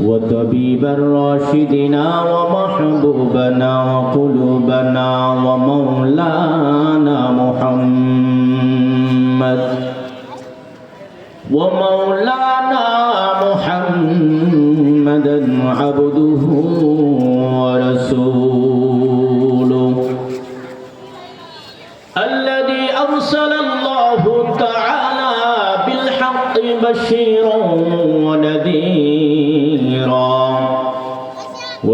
وطبيب الراشدنا ومحبوبنا وقلوبنا ومولانا محمد ومولانا محمدا عبده ورسوله الذي أرسل الله تعالى بالحق بشيرا ونذيرا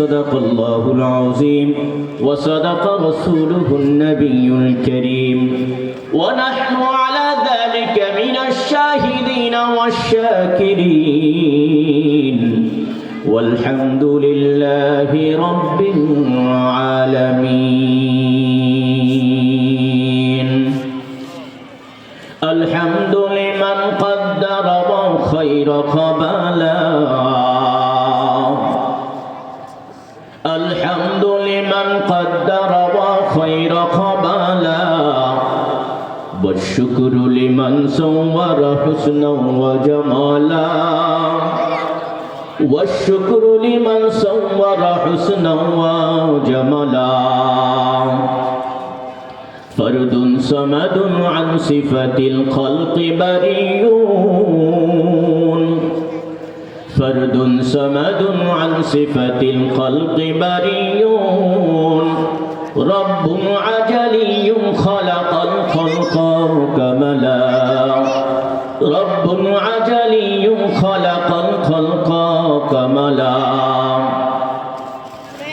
صدق الله العظيم وصدق رسوله النبي الكريم. ونحن على ذلك من الشاهدين والشاكرين. والحمد لله رب العالمين. الحمد لمن قدر خير قبلا لمن صور حسنا وجمالا. والشكر لمن صور حسنا وجمالا. فرد صمد عن صفة الخلق بريون. فرد صمد عن صفة الخلق بريون. رب عجلي خلق الخلق كملا. رب عجلي خلق الخلق كملا.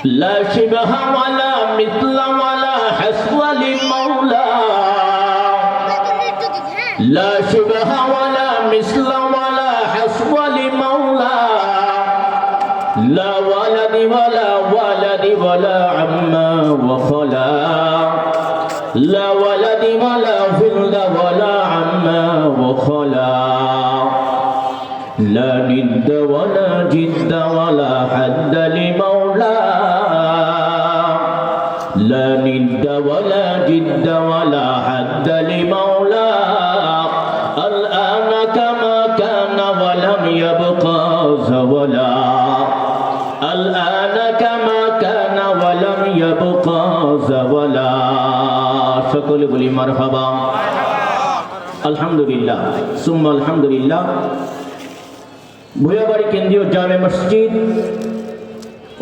لا شبه ولا مثل ولا حسب لمولى لا شبه ولا مثل ولا حسب لمولى لا ولد ولا ولد ولا وخلا لا ولد ولا ولد ولا عما وخلا لا ند ولا جد ولا حد সকলে বলি মারহাবা। আলহামদুলিল্লাহ, সুম্মা আলহামদুলিল্লাহ। ভুয়াবাড়ি কেন্দ্রীয় জামে মসজিদ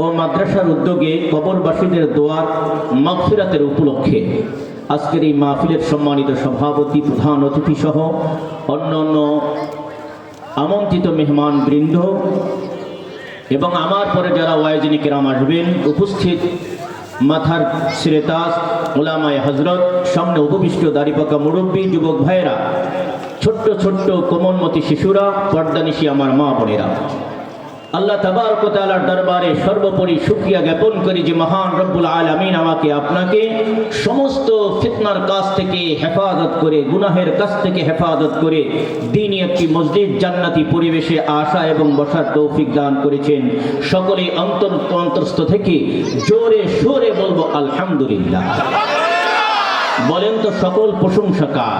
ও মাদ্রাসার উদ্যোগে কবরবাসীদের দোয়ার মাগফিরাতের উপলক্ষে আজকের এই মাহফিলের সম্মানিত সভাপতি, প্রধান অতিথি সহ অন্যান্য আমন্ত্রিত মেহমান বৃন্দ এবং আমার পরে যারা ওয়াইজিনী কেরাম আসবেন, উপস্থিত মাথার শ্রেতাস ওলামায় হজরত সামনে উপবিষ্ট দাড়িপাকা মুরব্বী, যুবক ভাইয়েরা, ছোট্ট ছোট্ট কোমলমতি শিশুরা, পর্দানিশি আমার মা বোনেরা। আল্লাহ তাবারকতালার দরবারে সর্বোপরি শুক্রিয়া জ্ঞাপন করি যে মহান রব্বুল আলমিন আমাকে, আপনাকে সমস্ত ফিতনার কাছ থেকে হেফাজত করে, গুনাহের কাছ থেকে হেফাজত করে দিনই একটি মসজিদ জান্নাতি পরিবেশে আসা এবং বসার তৌফিক দান করেছেন। সকলে অন্তর, অন্তরস্থ থেকে জোরে সোরে বলব, আলহামদুলিল্লাহ। বলেন তো সকল প্রশংসা কার?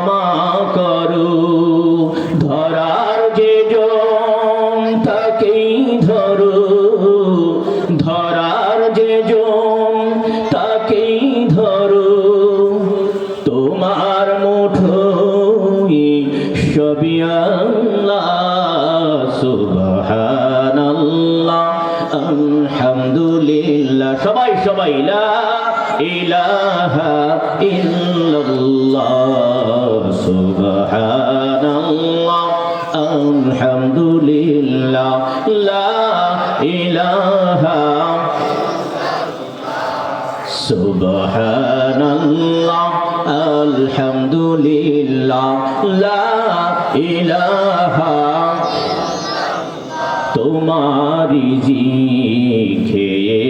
ইলাহা তোমারি জি খেয়ে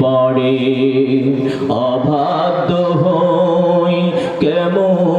পড়ে। অবাধ্য হই কেমন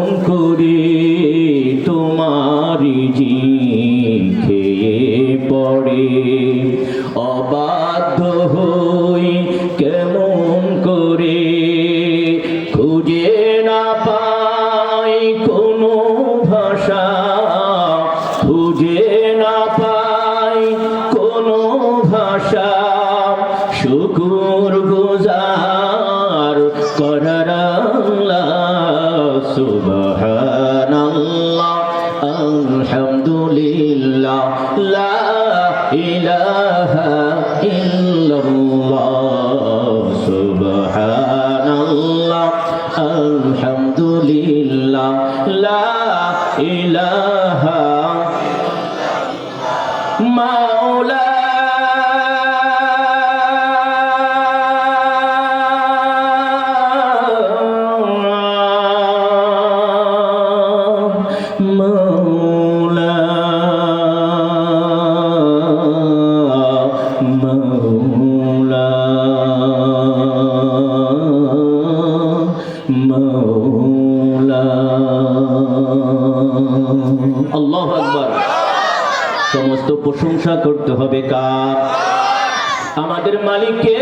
আমাদের মালিককে,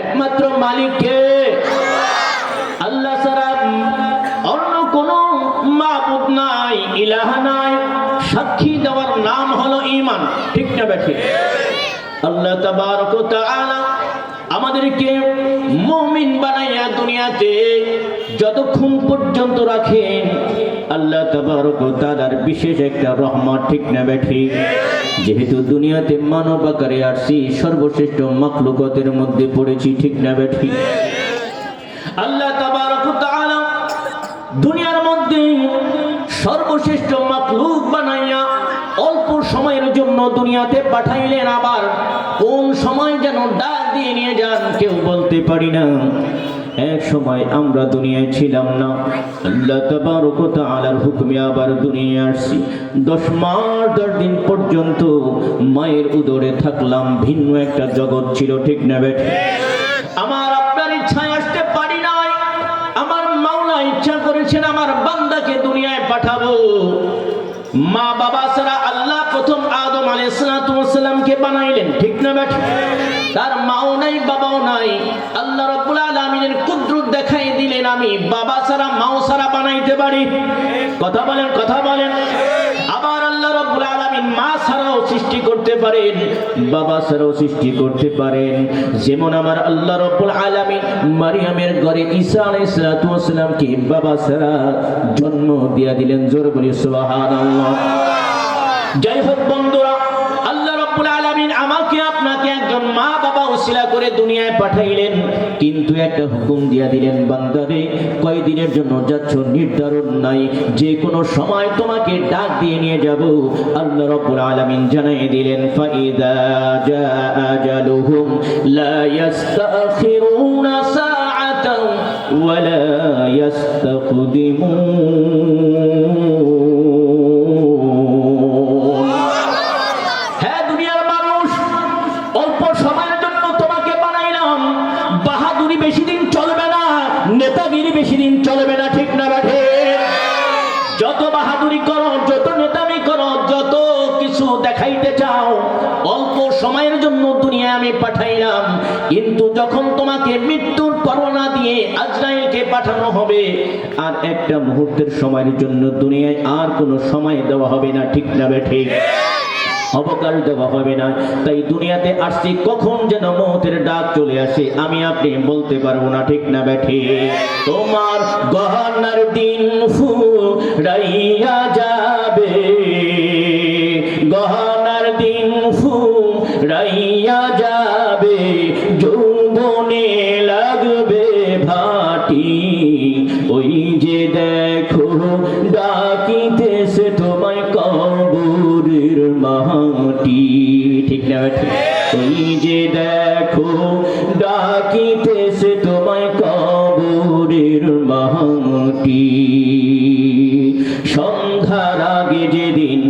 একমাত্র মালিককে আল্লাহ অন্য কোন মাবুদ নাই, ইলাহা নাই। সাক্ষী দেওয়ার নাম হলো ইমান ঠিক না বেঠি আল্লাহ তাবারক আমাদেরকে মমিন বানাইয়া দুনিয়াতে যতক্ষণ পর্যন্ত রাখেন, আল্লাহ ওয়া বিশেষ একটা রহমত, ঠিক না ব্যাঠি যেহেতু দুনিয়াতে মানব আকারে আসছি সর্বশ্রেষ্ঠ মকলুকতের মধ্যে পড়েছি, ঠিক না বেঠি জন্য দুনিয়াতে পাঠাইলেন আবার কোন সময় যেন ডাক দিয়ে নিয়ে যান কেউ বলতে পারি না। এক সময় আমরা দুনিয়ায় ছিলাম না। আল্লাহ তাআলার হুকমে আবার দুনিয়ায় আসছি। দশ মাস, দশ দিন পর্যন্ত মায়ের উদরে থাকলাম। ভিন্ন একটা জগৎ ছিল, ঠিক না বেঠ? আমার আপনার ইচ্ছায় আসতে পারি নাই। আমার মাওলা ইচ্ছা করেছেন আমার বান্দাকে দুনিয়ায় পাঠাবো। মা বাবা আদম আলাইসালামকে বানাইলেন, ঠিক না ব্যাট তার মাও নাই, বাবাও নাই। আল্লাহ রব্বুল আলমিনের কুদ্রুত দেখাই দিলেন আমি, বাবা ছাড়া, মাও ছাড়া বানাইতে পারি। কথা বলেন কথা বলেন। আবার আল্লাহ রব্বুল আলামিন মা ছাড়াও সৃষ্টি করতে পারেন, বাবা ছাড়াও সৃষ্টি করতে পারেন। যেমন আমার আল্লাহ রব্বুল আলামিন মারিয়ামের ঘরে সালাতু ওয়াসসালামকে বাবা ছাড়া জন্ম দিয়া দিলেন। জোর বলি, সুবহানাল্লাহ। যাই হোক বন্ধুরা একজন মা বাবা ওসিলা করে দুনিয়ায় পাঠাইলেন, কিন্তু একটা হুকুম দিয়া দিলেন, বান্দারে, কয়দিনের জন্য যাচ্ছ নির্ধারণ নাই, যে কোনো সময় তোমাকে ডাক দিয়ে নিয়ে যাব। আল্লাহ রাব্বুল আলামিন জানাই দিলেন, ফাইদা জা আজালুহুম লা ইস্তাখিরুনা সাআতাও ওয়ালা ইস্তাকদিমুন সময়ের জন্য দুনিয়া আমি পাঠাইলাম। কিন্তু যখন তোমাকে মৃত্যুর পরোয়ানা দিয়ে আজরাইলকে পাঠানো হবে, আর একটা মুহূর্তের সময়ের জন্য দুনিয়ায় আর কোনো সময় দেওয়া হবে না, ঠিক না ঠিক? অবকাশ দেওয়া হবে না। তাই দুনিয়াতে আসছি, কখন যেন মৌতের ডাক চলে আসে, আমি আপনি বলতে পারব না, ঠিক না ব্যাঠে তোমার গহনার দিন ফুরাইয়া যাবে সন্ধ্যার আগে যেদিন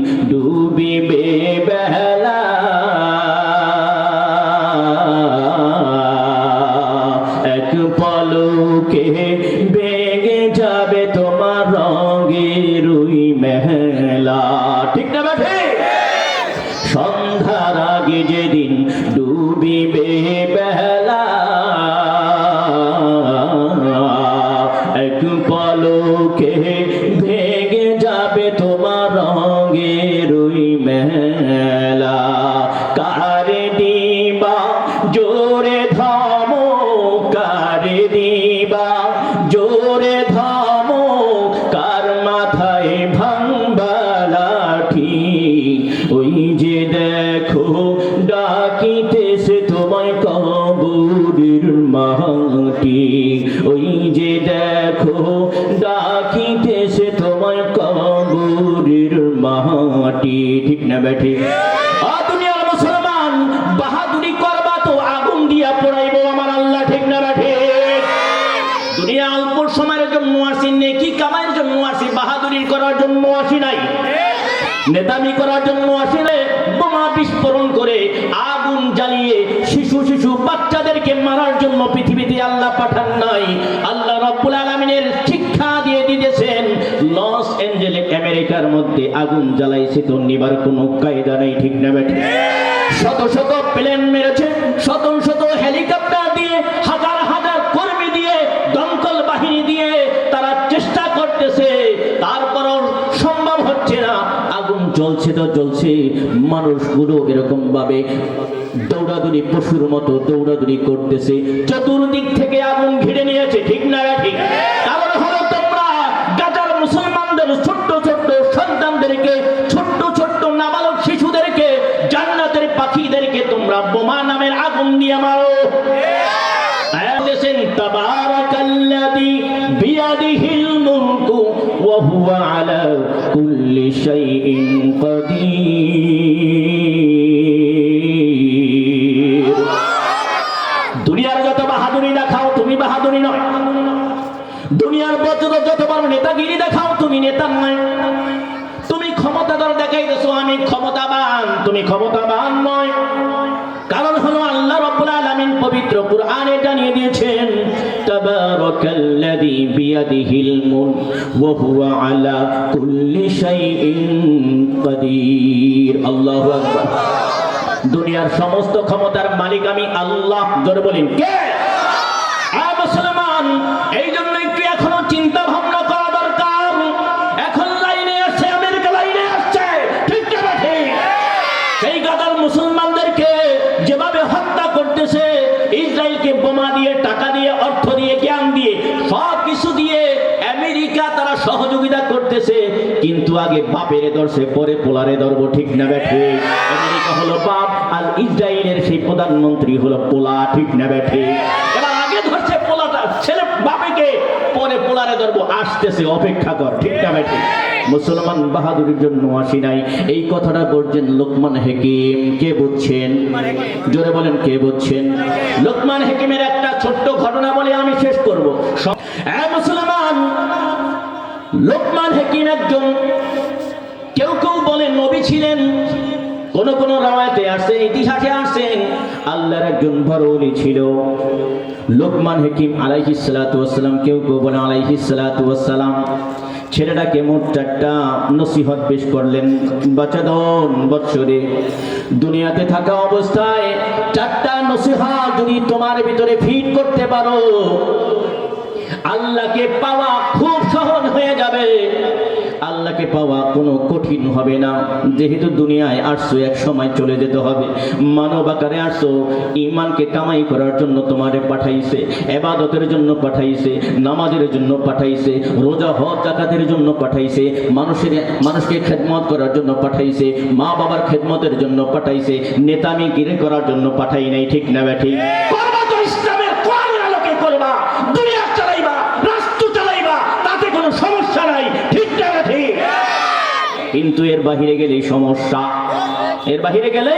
মুসলমান, বাহাদুরি করবা তো আগুন দিয়া আমার আল্লাহ, ঠিক না দুনিয়া অল্প সময়ের জন্য আসি আসি, বাহাদুরি করার জন্য আসি নাই। নেতামি করার জন্য আসি নাই। আগুন জ্বালাইছে তো নিবার কোনো কায়দা নেই, ঠিক না বেঠে শত শত প্লেন মেরেছে, শত শত হেলিকপ্টার দিয়ে, হাজার হাজার কর্মী দিয়ে, দমকল বাহিনী দিয়ে তারা চেষ্টা করতেছে। তারপরও সম্ভব হচ্ছে না। আগুন জ্বলছে তো জ্বলছে। মানুষগুলো এরকম ভাবে দৌড়াদৌড়ি পশুর মতো দৌড়াদৌড়ি করতেছে। চতুর্দিক থেকে আগুন ঘিরে নিয়েছে, ঠিক না ঠিক আমি ক্ষমতাবান, তুমি ক্ষমতাবান নয়। কারণ হলো আল্লাহ রাব্বুল আলামিন পবিত্র কুরআনে জানিয়ে দিয়েছেন, তাবারাকাল্লাযী বিয়াদিহিল মুলক ওয়া হুয়া আলা কুল্লি শাইইন কাদির। আল্লাহু আকবার। দুনিয়ার সমস্ত ক্ষমতার মালিক আমি আল্লাহ, জোরে বলেন, কে? মুসলমান, এই কিন্তু আগে বাপেরে ধরছে পরে পোলারে ধরবো, ঠিক না ব্যাঠে? আমেরিকা হলো বাপ, আর ইসরায়েলের সেই প্রধানমন্ত্রী হলো পোলা, ঠিক না ব্যাঠে? এবার আগে ধরছে পোলাটা, ছেলে বাপেকে, পরে পোলারে ধরবো, আসতেছে, অপেক্ষা কর, ঠিক না ব্যাঠে? মুসলমান বাহাদুরের জন্য আসি নাই। এই কথাটা বলছেন লোকমান হেকিম। কে বুঝছেন জোরে বলেন, কে বুঝছেন লোকমান হেকিমের একটা ছোট্ট ঘটনা বলে আমি শেষ করব। মুসলমান লোকমান হেকিম একজন, কেউ কেউ বলেন নবী ছিলেন। কোন কোন রাওয়ায়াতে আসে ইতিহাসে আসেন আল্লাহর একজন ওলি ছিল। লোকমান হাকিম আলাইহিস সালাতু ওয়াসসালাম, কেউ কেউ বলে আলাইহি সালাতু ওয়াসসালাম। ছেলেটাকে মোট চারটা নসিহত পেশ করলেন বাচাদন বৎসরে দুনিয়াতে থাকা অবস্থায় চারটা নসিহত যদি তোমার ভিতরে ফিট করতে পারো আল্লাহকে পাওয়া খুব সহজ হয়ে যাবে। আল্লাহকে পাওয়া কোনো কঠিন হবে না। যেহেতু দুনিয়ায় আসছো, এক সময় চলে যেতে হবে। মানব আকারে আসছো ইমানকে কামাই করার জন্য তোমারে পাঠাইছে, এবাদতের জন্য পাঠাইছে, নামাজের জন্য পাঠাইছে, রোজা, হজ জাকাতের জন্য পাঠাইছে, মানুষের, মানুষকে খেদমত করার জন্য পাঠাইছে মা বাবার খেদমতের জন্য পাঠাইছে নেতামি গিরে করার জন্য পাঠাই নাই, ঠিক না ব্যাঠি করবা তো ইসলামের কোরআনের আলোকে করবা দুনিয়া চালাইবা রাষ্ট্র চালাইবা তাতে কোনো সমস্যা নাই ঠিক না ব্যাঠি কিন্তু এর বাহিরে গেলেই সমস্যা। এর বাহিরে গেলে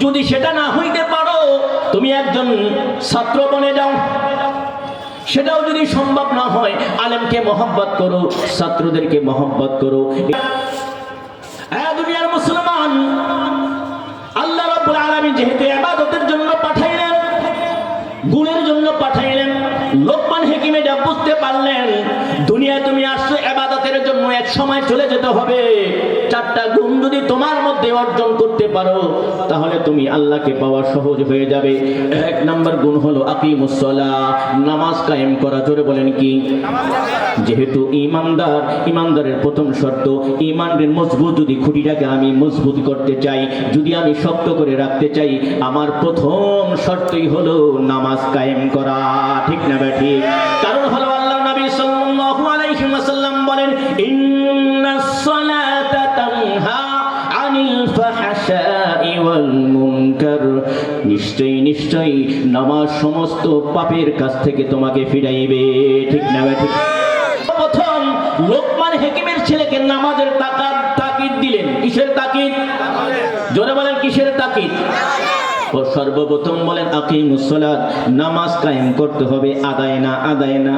যদি সেটা না হইতে পারো, তুমি একজন ছাত্র বনে যাও। সেটাও যদি সম্ভব না হয়, আলেমকে মহব্বত করো, ছাত্রদেরকে মহব্বত করো। দুনিয়ার মুসলমান। আল্লাহ রাব্বুল আলামিন যেহেতু ইবাদতের জন্য পাঠাইলেন, গুণের জন্য পাঠাইলেন, লোকমান হেকিমে যা বুঝতে পারলেন দুনিয়া তুমি আসছো সময় চলে যেতে হবে। চারটা গুণ যদি তোমার মধ্যে অর্জন করতে পারো, তাহলে তুমি আল্লাহকে পাওয়া সহজ হয়ে যাবে। এক নাম্বার গুণ হলো আকিমুসলা নামাজ কায়েম করা, জোরে বলেন কি? যেহেতু ইমানদার ইমানদারের প্রথম শর্ত ইমানের মজবুত যদি খুঁটিটাকে আমি মজবুত করতে চাই, যদি আমি শক্ত করে রাখতে চাই, আমার প্রথম শর্তই হলো নামাজ কায়েম করা। ঠিক না ব্যাঠি কারণ হলো আল্লাহ নবী সাল্লাল্লাহু আলাইহি ওয়াসাল্লাম বলেন ইন্নাস নিশ্চয়ই নামাজ সমস্ত পাপের কাছ থেকে তোমাকে ফিরাইবে। ঠিক না ব্যাঠি প্রথম লোকমান হেকিমের ছেলেকে নামাজের তাকাদ তাকিদ দিলেন। কিসের তাকিদ? জোরে বলেন, কিসের তাকিদ? ও সর্বপ্রথম বলেন আকিমুসসালাত নামাজ কায়েম করতে হবে, আদায় না আদায় না।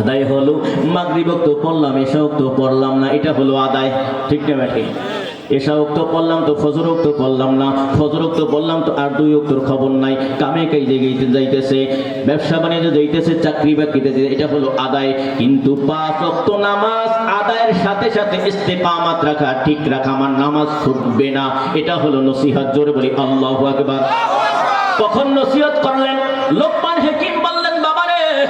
আদায় হলো মাগরিবক তো পড়লাম এসব তো পড়লাম না, এটা হলো আদায়। ঠিক না ব্যাটি এসা উক্ত পড়লাম তো ফজর উক্ত পড়লাম না। ফজর উক্ত পড়লাম তো আর দুই উক্তর খবর নাই। কামে কাই যাইতে যাইতেছে। ব্যবসা বাণিজ্য যাইতেছে, চাকরি বাকরিতে এটা হলো আদায়। কিন্তু পাঁচ উক্ত নামাজ আদায়ের সাথে সাথে ইস্তেকামাত রাখা, ঠিক রাখা, আমার নামাজ ছুটবে না। এটা হলো নসিহত, জোরে বলি, আল্লাহু আকবার। কখন নসিহত করলেন? লোকমান হেকিম বললেন, বাবারে,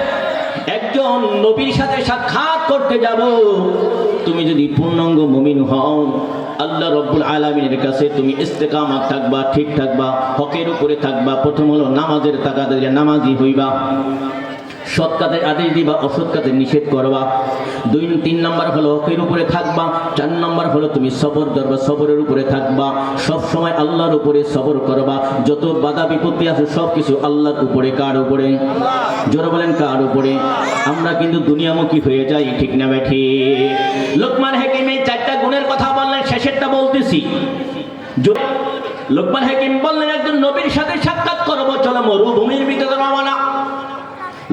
একজন নবীর সাথে সাক্ষাৎ করতে যাব। তুমি যদি পূর্ণাঙ্গ মুমিন হও আল্লাহ রব্বুল আলমিনের কাছে তুমি ইস্তেকামাত থাকবা, ঠিক থাকবা, হকের উপরে থাকবা, প্রথম হলো নামাজের দিলে নামাজি হইবা সৎ কাজের আদেশ দিবা অসৎ কাজের নিষেধ করবা। দুই, তিন নাম্বার হলো হকের উপরে থাকবা, চার নাম্বার হলো তুমি সবর ধরবা সবরের উপরে থাকবা, সব সময় আল্লাহর উপরে সবর করবা, যত বাধা বিপত্তি আছে সব কিছু আল্লাহর উপরে, কার উপরে? জোরে বলেন, কার উপরে? আমরা কিন্তু দুনিয়ামুখী হয়ে যাই, ঠিক না ব্যাঠি? লোকমান হাকিম চারটা গুণের কথা বলতেছি। লোকমান হাকিম বললেন, একজন নবীর সাথে সাক্ষাৎ করব, চলো মরুভূমির ভিতরে রওনা।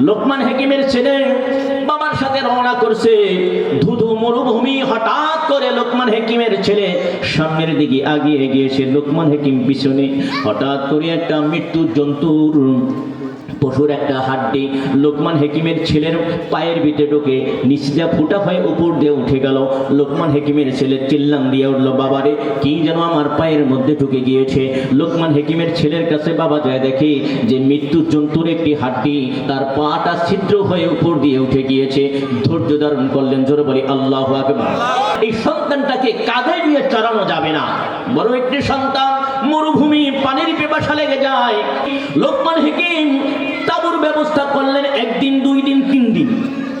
লোকমান হেকিমের ছেলে বাবার সাথে রওনা করছে। ধুধু মরুভূমি হঠাৎ করে লোকমান হেকিমের ছেলে সামনের দিকে আগিয়ে গিয়েছে। লোকমান হেকিম পিছনে হঠাৎ করে একটা মৃত্যু জন্তুর পশুর একটা হাড্ডি। লোকমান হেকিমের ছেলের পায়ের ভিতরে ঢোকে দিয়ে ফুটা হয়ে উপর দিয়ে উঠে গেল। লোকমান হেকিমের ছেলে চিল্লাম দিয়ে উঠল, বাবারে, কি যেন আমার পায়ের মধ্যে ঢুকে গিয়েছে। লোকমান হেকিমের ছেলের কাছে, বাবা, যায় দেখে যে মৃত্যু জন্তুর একটি হাড্ডি তার পাটা ছিদ্র হয়ে উপর দিয়ে উঠে গিয়েছে। ধৈর্য ধারণ করলেন, জোরে বলি, আল্লাহ এই সন্তানটাকে কাঁধে নিয়ে চড়ানো যাবে না। বড় একটি সন্তান মরুভূমি পানির পেপাসা লেগে যায়। লোকমান হেকিম তাবুর ব্যবস্থা করলেন একদিন, দুই দিন, তিন দিন।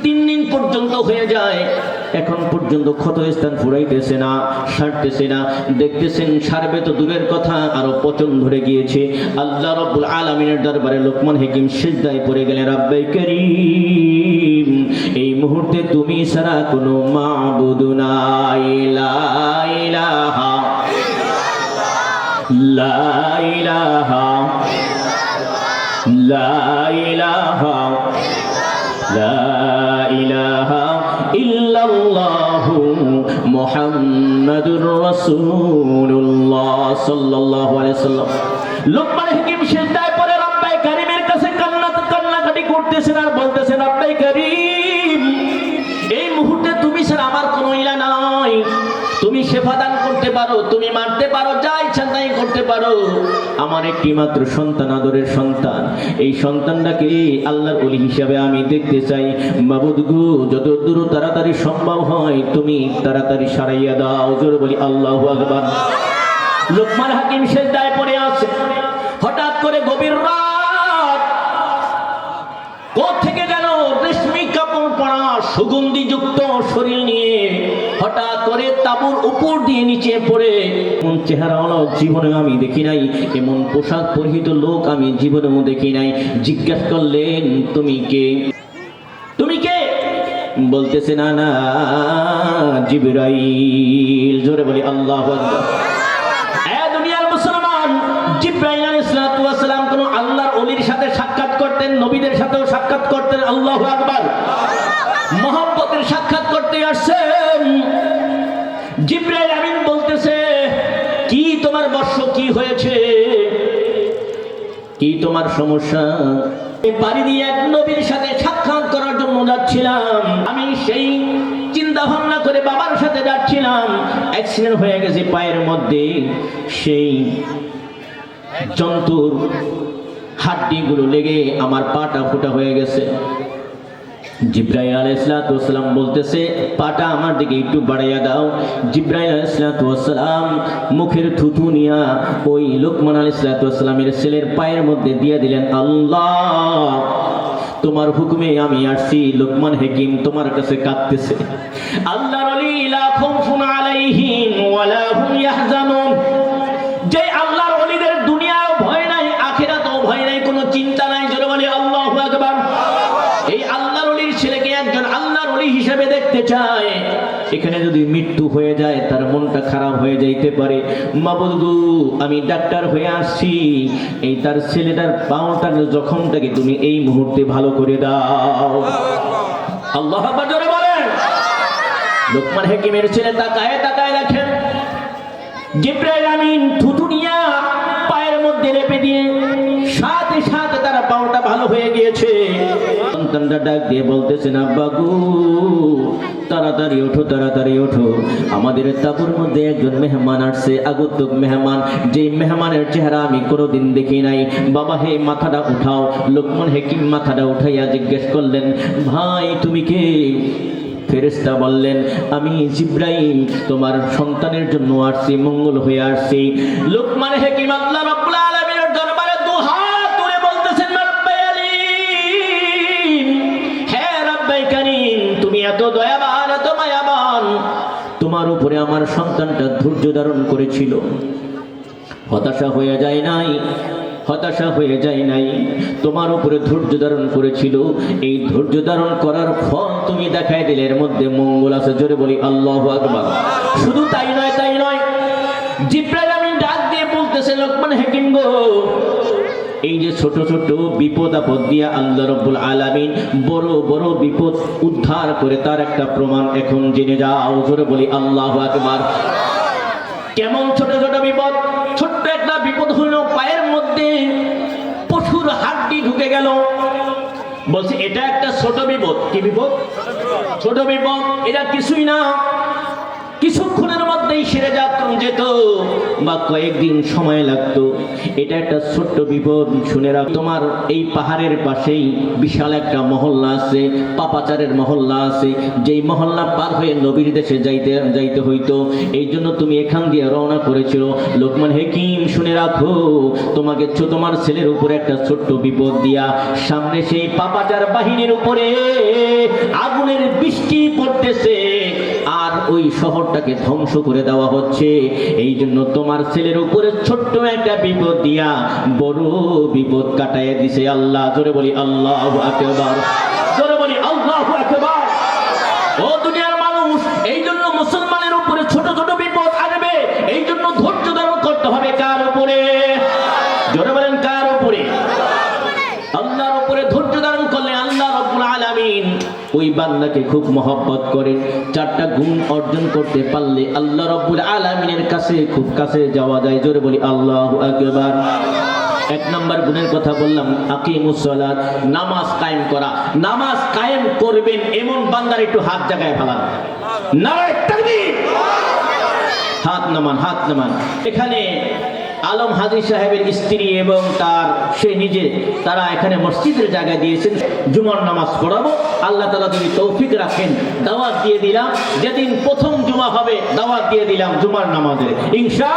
তিন দিন পর্যন্ত হয়ে যায়। এখন পর্যন্ত ক্ষত স্থান ফুরাইতেছে না, সারতেছে না। দেখতেছেন, সারবে তো দূরের কথা, আরও পচন ধরে গিয়েছে। আল্লাহ রব্বুল আলমিনের দরবারে লোকমান হেকিম সিজদায় পড়ে গেলেন রাব্বাই করিম, এই মুহূর্তে তুমি ছাড়া কোনো মাবুদ পড়ে, রব্বাই কারীমের কাছে কান্না কান্নাকাটি করতেছেন আর বলতেছেন, রব্বাই কারীম, এই মুহূর্তে তুমি ছাড়া আমার কোনো ইলা নাই। তুমি সেবা দান করতে পারো, তুমি মারতে পারো যা ইচ্ছা তাই করতে পারো। আমার একটি মাত্র সন্তান, আদরের সন্তান। এই সন্তানটাকে আল্লাহর অলি হিসাবে আমি দেখতে চাই। বাবুদ গু, যত দূর তাড়াতাড়ি সম্ভব হয়, তুমি তাড়াতাড়ি সারাইয়া দাও। জোর বলি, আল্লাহ আকবার। লোকমান হাকিম শেষ দায় পড়ে আছে হঠাৎ করে গভীর রাত থেকে যেন রেশমি কাপড় পরা সুগন্ধি যুক্ত শরীর নিয়ে হঠাৎ তাবুর উপর দিয়ে নিচে পড়ে। এমন চেহারা হলো জীবনে আমি দেখি নাই। এমন পোশাক পরিহিত লোক আমি জীবনেও দেখি নাই। জিজ্ঞাসা করলেন, তুমি কে? তুমি কে? বলতেছে, না না, জিবরাইল। জোরে বলি, আল্লাহ সাক্ষাৎ করতে আসছেন? জিব্রাইল আমিন বলতেছে, কি তোমার বর্ষ, কি হয়েছে? কি তোমার সমস্যা? বাড়ি দিয়ে এক নবীর সাথে সাক্ষাৎ করার জন্য যাচ্ছিলাম। আমি সেই চিন্তা ভাবনা করে বাবার সাথে যাচ্ছিলাম। অ্যাক্সিডেন্ট হয়ে গেছে পায়ের মধ্যে। সেই জন্তুর হাড্ডিগুলো লেগে আমার পাটা ফুটা হয়ে গেছে। আলাইসালাম বলতেছে, পাটা আমার দিকে একটু বাড়াইয়া দাও। আলাইসালাম মুখের থুতু নিয়া ওই লোকমান আলাইসালামের ছেলের পায়ের মধ্যে দিয়ে দিলেন, আল্লাহ, তোমার হুকুমে আমি আসছি, লোকমান হেকিম তোমার কাছে কাঁদতেছে। আল্লাহ আলী আলাইহিম ওয়ালা হুম ইয়াহজানুন। যদি মৃত্যু হয়ে যায়, তার মনটা খারাপ হয়ে যাইতে পারে। মাবুদু আমি ডাক্তার হয়ে আসছি। এই তার ছেলেটার পাওটার জখমটাকে তুমি এই মুহূর্তে ভালো করে দাও? আল্লাহ বলেন। লোকমান হাকিমের ছেলে তাকায় তাকায় রাখেন পায়ের মধ্যে লেপে দিয়ে সাথে সাথে তারা পাওটা ভালো হয়ে গিয়েছে। সন্তানটা ডাক দিয়ে বলতেছে না বাবু তাড়াতাড়ি ওঠো তাড়াতাড়ি ওঠো। আমাদের তাবুর মধ্যে একজন মেহমান আসছে, আগন্তুক মেহমান। যে মেহমানের চেহারা আমি কোনোদিন দেখি নাই। বাবা, হে মাথাটা উঠাও। লোকমান হেকিম মাথাটা উঠাইয়া জিজ্ঞেস করলেন, ভাই, তুমি কে? ফেরেস্তা বললেন, আমি জিব্রাইল, তোমার সন্তানের জন্য আসছি, মঙ্গল হয়ে আসছি। লোকমান হেকিম আল্লাহ রাব্বুল উপরে আমার সন্তানটা ধৈর্য ধারণ করেছিল। হতাশা হয়ে যায় নাই, হতাশা হয়ে যায় নাই, তোমার উপরে ধৈর্য ধারণ করেছিল। এই ধৈর্য ধারণ করার ফল তুমি দেখাই দিলে, এর মধ্যে মঙ্গল আছে, জোরে বলি আল্লাহ আকবার। শুধু তাই নয় তাই নয়, জিব্রাইল আমিন ডাক দিয়ে বলতেছে, লোকমান হাকিম গো এই যে ছোট ছোট বিপদ আপদ দিয়ে আল্লাহ রব্বুল আলামিন বড় বড় বিপদ উদ্ধার করে তার একটা প্রমাণ এখন জেনে যাও। জোরে বলি, আল্লাহ আকবার। কেমন ছোট ছোট বিপদ? ছোট্ট একটা বিপদ হইল পায়ের মধ্যে পশুর হাড্ডি ঢুকে গেল। বলছে, এটা একটা ছোট বিপদ। কি বিপদ? ছোট বিপদ। এটা কিছুই না। কিছুক্ষণের মধ্যেই সেরে যেত যেত। বা কয়েকদিন সময় লাগতো। এটা একটা ছোট্ট বিপদ, শুনে রাখ। তোমার এই পাহাড়ের পাশেই বিশাল একটা মহল্লা আছে, পাপাচারের মহল্লা আছে। যেই মহল্লা পার হয়ে নবীর দেশে যাইতে যাইতে হইতো, এই জন্য তুমি এখান দিয়ে রওনা করেছিল লোকমান হেকিম, শুনে রাখো, তোমাকে তোমার ছেলের উপরে একটা ছোট্ট বিপদ দিয়া, সামনে সেই পাপাচার বাহিনীর উপরে আগুনের বৃষ্টি পড়তেছে। আর ওই শহরটাকে ধ্বংস করে দেওয়া হচ্ছে। এই জন্য তোমার ছেলের উপরে ছোট্ট একটা বিপদ দিয়া বড় বিপদ কাটাইয়া দিছে আল্লাহ। জোরে বলি, আল্লাহ আকবার। বান্দাকে খুব মহব্বত করেন চারটা গুণ অর্জন করতে পারলে আল্লাহ রব্বুল আলামিনের কাছে খুব কাছে যাওয়া যায়। জোরে বলি, আল্লাহু আকবার। এক নম্বর গুণের কথা বললাম আকিমুসসালাত নামাজ কায়েম করা। নামাজ কায়েম করবেন এমন বান্দার একটু হাত জায়গায় ফেলান। হাত নামান হাত নামান। এখানে আলম হাজি সাহেবের স্ত্রী এবং তার, সে নিজে, তারা এখানে মসজিদের জায়গায় দিয়েছেন। জুমার নামাজ পড়াবো। আল্লাহ তালা যদি তৌফিক রাখেন, দাওয়াত দিয়ে দিলাম। যেদিন প্রথম জুমা হবে, দাওয়াত দিয়ে দিলাম জুমার নামাজের ইনশা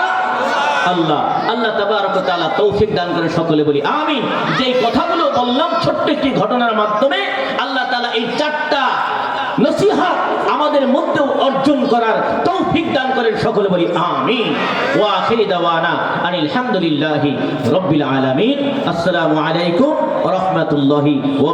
আল্লাহ। আল্লাহ তাবারক তৌফিক দান করে সকলে বলি, আমিন। যেই কথাগুলো বললাম, ছোট্ট একটি ঘটনার মাধ্যমে আল্লাহ তাআলা এই চারটা নসিহত আমাদের মধ্যেও অর্জন করার তৌফিক দান করেন সকলে বলি, আমিন। ওয়া আখিরি দাওয়ানা আনিল হামদুলিল্লাহি রাব্বিল আসসালামু আলাইকুম ওয়া রাহমাতুল্লাহি ওয়া